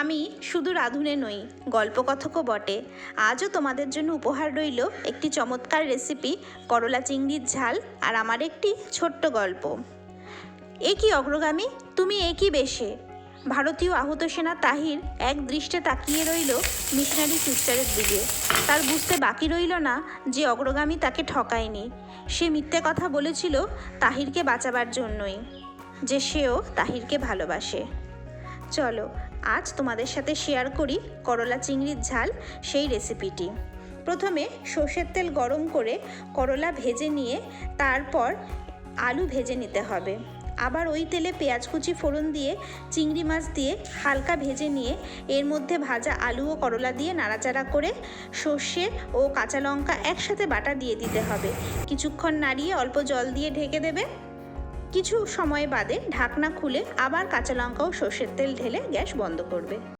আমি শুধু রাঁধুনে নই, গল্পকথকও বটে। আজও তোমাদের জন্য উপহার রইল একটি চমৎকার রেসিপি করলা চিংড়ির ঝাল আর আমার একটি ছোট্ট গল্প। এ কি অগ্রগামী? তুমি এ কি বেশে? ভারতীয় আহত সেনা তাহির এক দৃষ্টে তাকিয়ে রইল মিশনারি সিস্টারের দিকে। তার বুঝতে বাকি রইল না যে অগ্রগামী তাকে ঠকায়নি। সে মিথ্যে কথা বলেছিল তাহিরকে বাঁচাবার জন্যই, যে সেও তাহিরকে ভালোবাসে। চলো, আজ তোমাদের সাথে শেয়ার করি করলা চিংড়ির ঝাল, সেই রেসিপিটি প্রথমে সর্ষের তেল গরম করে করলা ভেজে নিয়ে তারপর আলু ভেজে নিতে হবে। আবার ওই তেলে পেঁয়াজ কুচি ফোড়ন দিয়ে, চিংড়ি মাছ দিয়ে হালকা ভেজে নিয়ে, এর মধ্যে ভাজা আলু ও করলা দিয়ে নাড়াচাড়া করে সর্ষে ও কাঁচা লঙ্কা একসাথে বাটা দিয়ে দিতে হবে। কিছুক্ষণ নাড়িয়ে অল্প জল দিয়ে ঢেকে দেবে। কিছু সময় বাদে ঢাকনা খুলে আবার কাঁচা লঙ্কা ও সর্ষের তেল ঢেলে গ্যাস বন্ধ করবে।